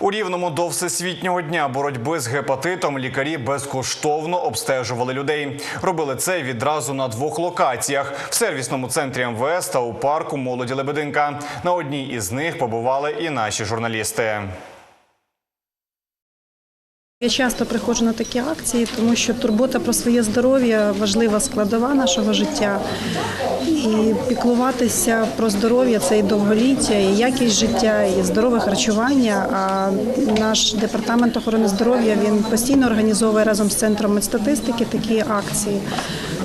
У рівному до всесвітнього дня боротьби з гепатитом лікарі безкоштовно обстежували людей. Робили це відразу на двох локаціях в сервісному центрі МВС та у парку молоді Лебединка. На одній із них побували і наші журналісти. Я часто приходжу на такі акції, тому що турбота про своє здоров'я важлива складова нашого життя. І піклуватися про здоров'я це і довголіття, і якість життя, і здорове харчування. А наш департамент охорони здоров'я він постійно організовує разом з центром медстатистики такі акції.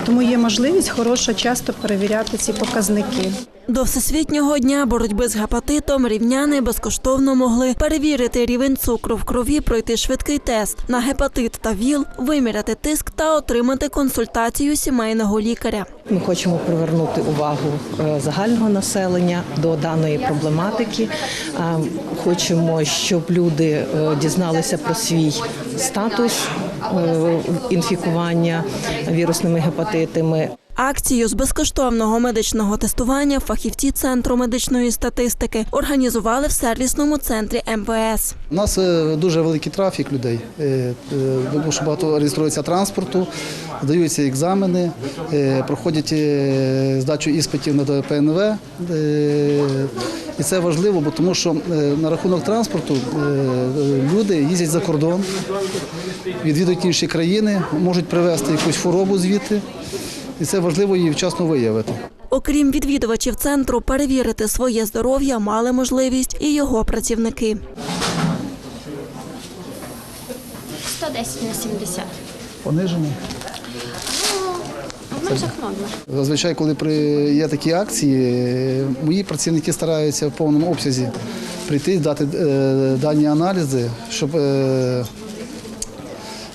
Тому є можливість хороша часто перевіряти ці показники. До всесвітнього дня боротьби з гепатитом рівняни безкоштовно могли перевірити рівень цукру в крові, пройти швидкий тест на гепатит та ВІЛ, виміряти тиск та отримати консультацію сімейного лікаря. Ми хочемо привернути увагу е, загального населення до даної проблематики. Е, Хочемо, щоб люди е, дізналися про свій статус інфікування вірусними гепатитами. Акцію з безкоштовного медичного тестування фахівці центру медичної статистики організували в сервісному центрі МВС. У нас е, дуже великий трафік людей, е, е, тому що багато реєструється транспорту, здаються екзамени, е, проходять е, здачу іспитів на ПНВ. І це важливо, бо тому що е, на рахунок транспорту е, люди їздять за кордон, відвідують інші країни, можуть привезти якусь хворобу звідти. І це важливо її вчасно виявити. Окрім відвідувачів центру, перевірити своє здоров'я мали можливість і його працівники. 110 на 70. Понижені. Зазвичай, коли є такі акції, мої працівники стараються в повному обсязі прийти, дати е, дані аналізи, щоб е,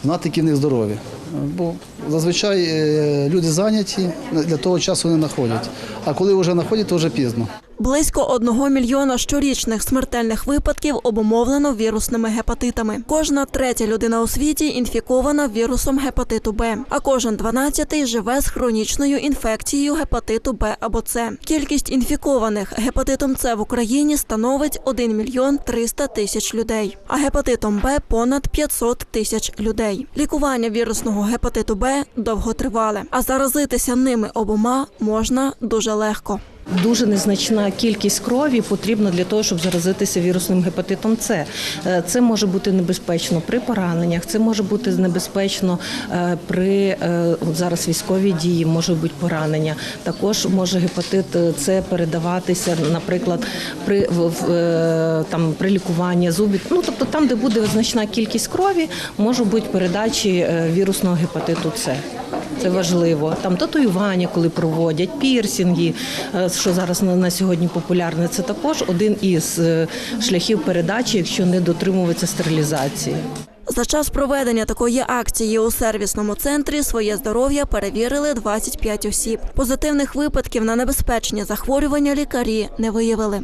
знати, які в них здорові. Бо зазвичай е, люди зайняті, для того часу не знаходять. А коли вже знаходять, то вже пізно. Близько одного мільйона щорічних смертельних випадків обумовлено вірусними гепатитами. Кожна третя людина у світі інфікована вірусом гепатиту Б, а кожен дванадцятий живе з хронічною інфекцією гепатиту Б або С. Кількість інфікованих гепатитом С в Україні становить 1 мільйон 300 тисяч людей, а гепатитом Б понад 500 тисяч людей. Лікування вірусного гепатиту Б довготривале, а заразитися ними обома можна дуже легко. Дуже незначна кількість крові потрібна для того, щоб заразитися вірусним гепатитом С. Е, Це може бути небезпечно при пораненнях, це може бути небезпечно е, при е, зараз військові дії, може бути поранення. Також може гепатит С передаватися, наприклад, при в, там при лікуванні зубів. Ну тобто там, де буде значна кількість крові, може бути передачі вірусного гепатиту С. Це важливо. Там татуювання, коли проводять, пірсінги, е, що зараз на, сьогодні популярне, це також один із е, шляхів передачі, якщо не дотримуватися стерилізації. За час проведення такої акції у сервісному центрі своє здоров'я перевірили 25 осіб. Позитивних випадків на небезпечні захворювання лікарі не виявили.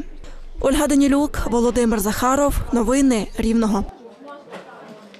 Ольга Данілюк, Володимир Захаров. Новини Рівного.